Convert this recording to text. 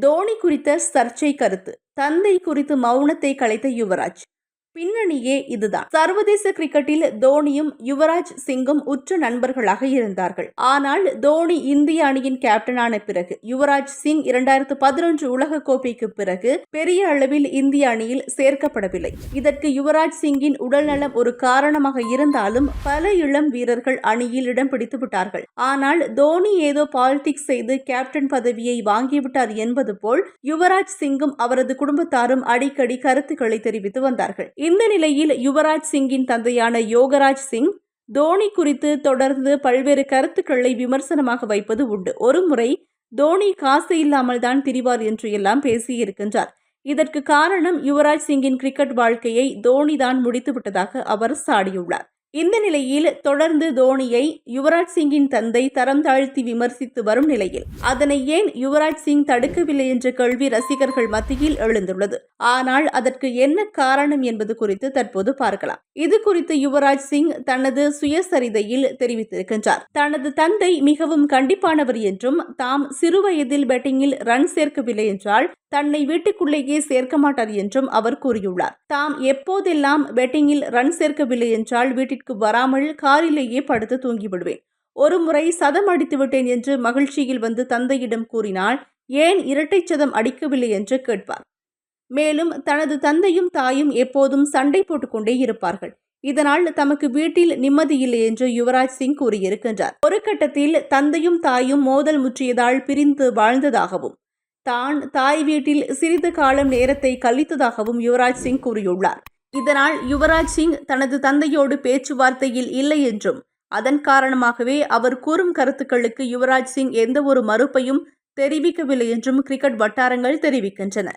தோனி குறித்த சர்ச்சை கருத்து. தந்தை குறித்து மௌனத்தை கலைத்த யுவராஜ். பின்னணியே இதுதான். சர்வதேச கிரிக்கெட்டில் தோனியும் யுவராஜ் சிங்கும் உற்ற நண்பர்களாக இருந்தார்கள். ஆனால் தோனி இந்திய அணியின் கேப்டனான பிறகு யுவராஜ் சிங் இரண்டாயிரத்து பதினொன்று உலகக்கோப்பைக்கு பிறகு பெரிய அளவில் இந்திய அணியில் சேர்க்கப்படவில்லை. இதற்கு யுவராஜ் சிங்கின் உடல்நலம் ஒரு காரணமாக இருந்தாலும் பல இளம் வீரர்கள் அணியில் இடம் பிடித்து விட்டார்கள். ஆனால் தோனி ஏதோ பாலிடிக்ஸ் செய்து கேப்டன் பதவியை வாங்கிவிட்டார் என்பது போல் யுவராஜ் சிங்கும் அவரது குடும்பத்தாரும் அடிக்கடி கருத்துக்களை தெரிவித்து வந்தார்கள். இந்த நிலையில் யுவராஜ் சிங்கின் தந்தையான யோகராஜ் சிங் தோனி குறித்து தொடர்ந்து பல்வேறு கருத்துக்களை விமர்சனமாக வைப்பது உண்டு. ஒருமுறை தோனி காசு இல்லாமல் தான் திரிவார் என்று எல்லாம் பேசியிருக்கின்றார். இதற்கு காரணம் யுவராஜ் சிங்கின் கிரிக்கெட் வாழ்க்கையை தோனி தான் முடித்து விட்டதாக அவர் சாடியுள்ளார். இந்த நிலையில் தொடர்ந்து தோனியை யுவராஜ் சிங்கின் தந்தை தரம் தாழ்த்தி விமர்சித்து வரும் நிலையில். அதனை ஏன் யுவராஜ் சிங் தடுக்கவில்லை என்ற கேள்வி ரசிகர்கள் மத்தியில் எழுந்துள்ளது. ஆனால் அதற்கு என்ன காரணம் என்பது குறித்து தற்போது பார்க்கலாம். இது குறித்து யுவராஜ் சிங் தனது சுயசரிதையில் தெரிவித்திருக்கின்றார். தனது தந்தை மிகவும் கண்டிப்பானவர் என்றும் தாம் சிறுவயதில் பேட்டிங்கில் ரன் சேர்க்கவில்லை என்றால் தன்னை வீட்டுக்குள்ளேயே சேர்க்க மாட்டார் என்றும் அவர் கூறியுள்ளார். தாம் எப்போதெல்லாம் பேட்டிங்கில் ரன் சேர்க்கவில்லை என்றால் வீட்டிற்கு வராமல் காரிலேயே படுத்து தூங்கிவிடுவேன். ஒரு முறை சதம் அடித்து விட்டேன் என்று மகிழ்ச்சியில் வந்து தந்தையிடம் கூறினால் ஏன் இரட்டை சதம் அடிக்கவில்லை? என்று கேட்பார். மேலும் தனது தந்தையும் தாயும் எப்போதும் சண்டை போட்டுக்கொண்டே இருப்பார்கள். இதனால் தமக்கு வீட்டில் நிம்மதியில்லை என்று யுவராஜ் சிங் கூறியிருக்கின்றார். ஒரு கட்டத்தில் தந்தையும் தாயும் மோதல் முற்றியதால் பிரிந்து வாழ்ந்ததாகவும் தான் தாய் வீட்டில் சிறிது காலம் நேரத்தை கழித்ததாகவும் யுவராஜ் சிங் கூறியுள்ளார். இதனால் யுவராஜ் சிங் தனது தந்தையோடு பேச்சுவார்த்தையில் இல்லை என்றும் அதன் காரணமாகவே அவர் கூறும் கருத்துக்களுக்கு யுவராஜ் சிங் எந்த ஒரு மறுப்பையும் தெரிவிக்கவில்லை என்றும் கிரிக்கெட் வட்டாரங்கள் தெரிவிக்கின்றன.